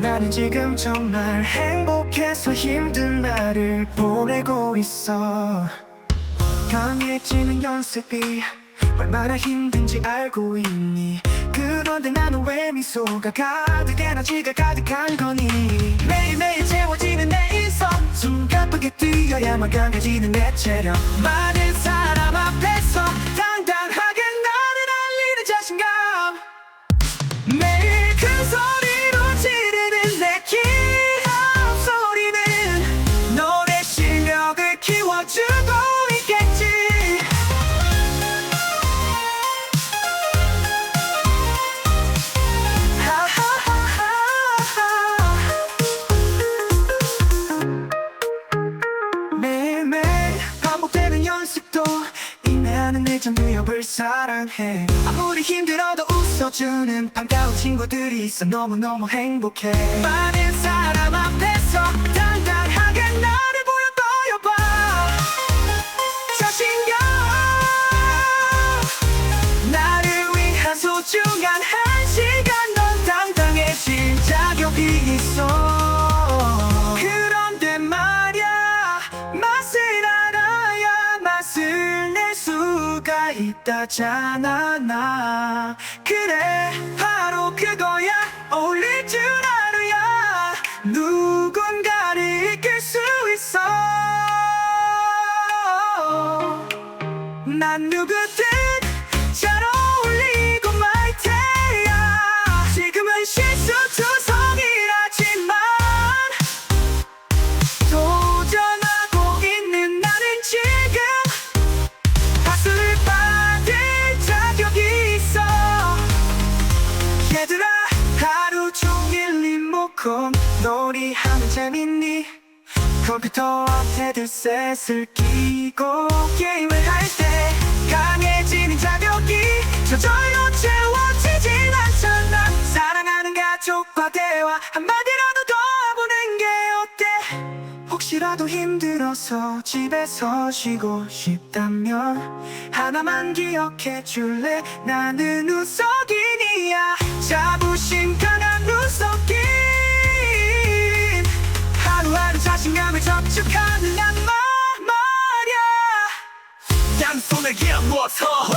나는 지금 정말 행복해서 힘든 날을 보내고 있어. 강해지는 연습이 얼마나 힘든지 알고 있니? 그런데 나는 왜 미소가 가득 에너지가 가득한 거니? 매일매일 채워지는 내 인성 숨 가쁘게 뛰어야만 강해지는 내 체력. 많은 사람 앞에서 당당하게 나를 알리는 자신감 인내하는 내 전두엽을 사랑해. 아무리 힘들어도 웃어주는 반가운 친구들이 있어 너무너무 행복해. 많은 사람 앞에서 당당하게 나를 보여 보여봐. 자신감. 나를 위한 소중한 한시 수가 있다잖아 나. 그래 바로 그거야. 어울릴 줄 알아야 누군가를 이끌 수 있어. 난 누구든 리모컨 놀이 하면 재밌니? 컴퓨터 앞에 들셋을 끼고 게임을 할 때 강해지는 자격이 저절로 채워지진 않잖아. 사랑하는 가족과 대화 한마디라도 더 해보는 게 어때? 혹시라도 힘들어서 집에서 쉬고 싶다면 하나만 기억해 줄래? 나는 우석이니야. 자부심 축하느냐 뭐, 말야 양손에 기어서